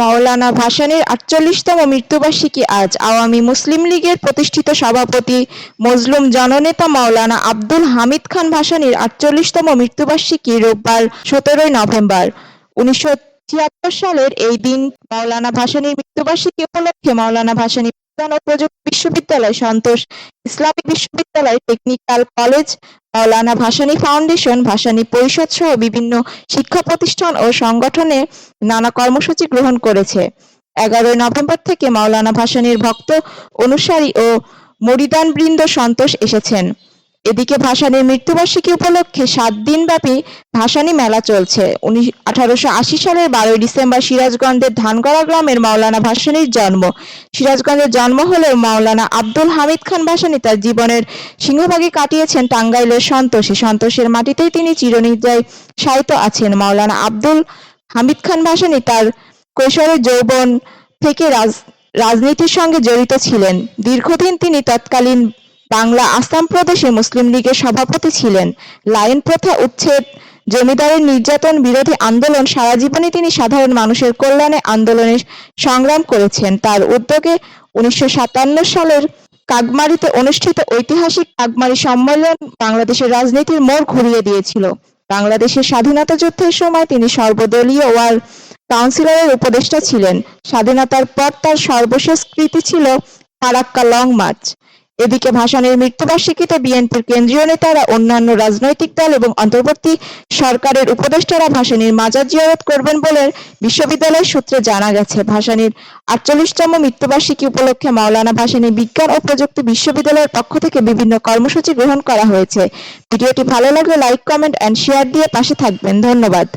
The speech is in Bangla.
মাওলানা ভাসানীর আটচল্লিশতম মৃত্যুবার্ষিকী আজ আওয়ামী মুসলিম লীগের প্রতিষ্ঠিত সভাপতি, মজলুম জননেতা মাওলানা আব্দুল হামিদ খান ভাসানীর আটচল্লিশতম মৃত্যুবার্ষিকী রোববার সতেরোই নভেম্বর। উনিশশো ছিয়াত্তর সালের এই দিন মাওলানা ভাসানীর মৃত্যুবার্ষিকী উপলক্ষে মাওলানা ভাসানী বিজ্ঞান ও প্রযুক্তি বিশ্ববিদ্যালয়, সন্তোষ ইসলামিক বিশ্ববিদ্যালয়, technical college, Maulana Bhasani foundation, Bhasani পরিষদ সহ বিভিন্ন শিক্ষা প্রতিষ্ঠান ও সংগঠনে নানা কর্মসূচি গ্রহণ করেছে। এগারোই নভেম্বর থেকে মাওলানা ভাসানীর ভক্ত অনুসারী ও মরিদান বৃন্দ সন্তোষ এসেছেন। এদিকে ভাসানীর মৃত্যুবার্ষিকী উপলক্ষে সাত দিনব্যাপী ভাসানী মেলা চলছে। উনিশ আঠারোশো আশি সালের বারোই ডিসেম্বর সিরাজগঞ্জের ধানগড়া গ্রামের মাওলানা ভাসানীর জন্ম। সিরাজগঞ্জের জন্ম হলেও মাওলানা আব্দুল হামিদ খান ভাসানী তার জীবনের সিংহভাগই কাটিয়েছেন টাঙ্গাইলের সন্তোষে। সন্তোষের মাটিতেই তিনি চিরনিদ্রায় শায়িত আছেন। মাওলানা আব্দুল হামিদ খান ভাসানী তার কৈশোরের যৌবন থেকে রাজ রাজনীতির সঙ্গে জড়িত ছিলেন। দীর্ঘদিন তিনি তৎকালীন বাংলা আসাম প্রদেশে মুসলিম লীগের সভাপতি ছিলেন। লাইন প্রথা উচ্ছেদ, জমিদারের নির্যাতন বিরোধী আন্দোলন সারা জীবনে তিনি সাধারণ মানুষের কল্যাণে আন্দোলনের সংগ্রাম করেছেন। তার উদ্যোগে উনিশশো সাতান্ন সালের কাকমারিতে অনুষ্ঠিত ঐতিহাসিক কাকমারি সম্মেলন বাংলাদেশের রাজনীতির মোড় ঘুরিয়ে দিয়েছিল। বাংলাদেশের স্বাধীনতা যুদ্ধের সময় তিনি সর্বদলীয় ওয়ার কাউন্সিলরের উপদেষ্টা ছিলেন। স্বাধীনতার পর তার সর্বশেষ কৃতি ছিল ফারাক্কা লং মার্চ এদিকে ভাসানীর মৃত্যুবার্ষিকীতে বিএনপির কেন্দ্রীয় নেতারা, অন্যান্য রাজনৈতিক দল এবং অন্তর্বর্তী সরকারের উপদেষ্টারা ভাসানীর মাজার জিয়ারত করবেন বলে বিশ্ববিদ্যালয় সূত্রে জানা গেছে। ভাসানীর আটচল্লিশতম মৃত্যুবার্ষিকী উপলক্ষে মাওলানা ভাসানী বিজ্ঞান ও প্রযুক্তি বিশ্ববিদ্যালয়ের পক্ষ থেকে বিভিন্ন কর্মসূচি গ্রহণ করা হয়েছে। ভিডিওটি ভালো লাগলে লাইক, কমেন্ট অ্যান্ড শেয়ার দিয়ে পাশে থাকবেন। ধন্যবাদ।